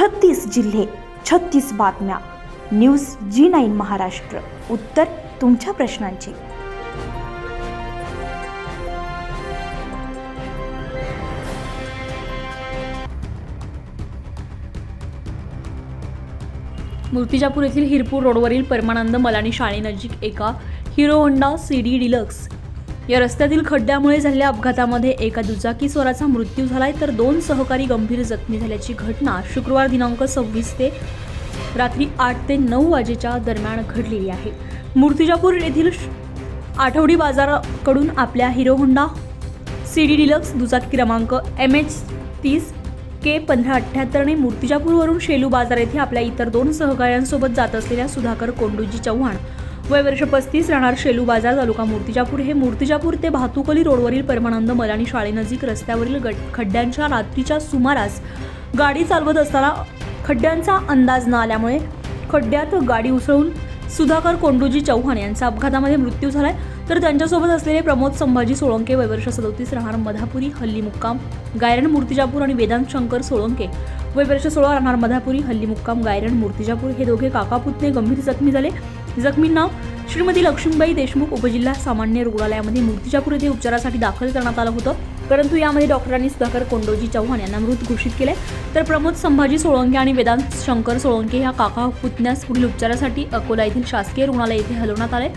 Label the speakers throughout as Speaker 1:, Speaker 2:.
Speaker 1: छत्तीस जिल्हे छत्तीस बातम्या. News G nine Maharashtra. उत्तर तुमच्या प्रश्नांची.
Speaker 2: मूर्तिजापूर येथील हिरपूर रोडवरील परमानंद मलानी शाळेनजीक एका Hero Honda C D deluxe या रस्त्यातील खड्ड्यामुळे झालेल्या अपघातामध्ये एका दुचाकी स्वराचा मृत्यू झालाय तर दोन सहकारी गंभीर जखमी झाल्याची घटना शुक्रवार दिनांक सव्वीस ते रात्री आठ ते नऊ वाजेच्या दरम्यान घडलेली आहे. मूर्तिजापूर येथील आठवडी बाजाराकडून आपल्या Hero Honda C D deluxe दुचाकी क्रमांक एम एच तीस के पंधरा अठ्ठ्याहत्तरने मूर्तिजापूरवरून शेलू बाजार येथे आपल्या इतर दोन सहकाऱ्यांसोबत जात असलेल्या सुधाकर कोंडूजी चव्हाण वय वर्ष पस्तीस राहणार शेलू बाजार तालुका मूर्तिजापूर. हे मूर्तिजापूर ते भातुकली रोडवरील परमानंद मलानी शाळेनजीक रस्त्यावरील गट खड्ड्यांच्या रात्रीच्या सुमारास गाडी चालवत असताना खड्ड्यांचा अंदाज न आल्यामुळे खड्ड्यात गाडी उसळून सुधाकर कोंडूजी चौहान यांचा अपघातामध्ये मृत्यू झालाय. तर त्यांच्यासोबत असलेले प्रमोद संभाजी सोळंके वयवर्ष सदोतीस राहणार मधापुरी हल्ली मुक्काम गायरण मूर्तिजापूर आणि वेदांत शंकर सोळंके वयवर्ष सोळा राहणार मधापुरी हल्ली मुक्काम गायरण मूर्तिजापूर. हे दोघे काकापुतणे गंभीर जखमी झाले. जखमींना श्रीमती लक्ष्मीबाई देशमुख उपजिल्हा सामान्य रुग्णालयामध्ये मूर्तिजापूर येथे उपचारासाठी दाखल करण्यात आलं होतं. परंतु यामध्ये डॉक्टरांनी सुधाकर कोंडोजी चव्हाण यांना मृत घोषित केले तर प्रमोद संभाजी सोळंके आणि वेदांत शंकर सोळंके ह्या काका पुतण्यास पुढील उपचारासाठी अकोला येथील शासकीय रुग्णालय येथे हलवण्यात आले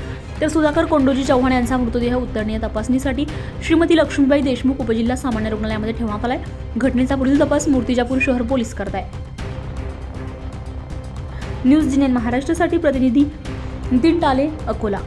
Speaker 2: तर सुधाकर कोंडोजी चव्हाण यांचा मृतदेह उत्तरणीय तपासणीसाठी श्रीमती लक्ष्मीबाई देशमुख उपजिल्हा सामान्य रुग्णालयामध्ये ठेवण्यात आलाय. घटनेचा पुढील तपास मूर्तिजापूर शहर पोलीस करत आहे न्यूज जिनेन महाराष्ट्रासाठी प्रतिनिधी नितीन टाले अकोला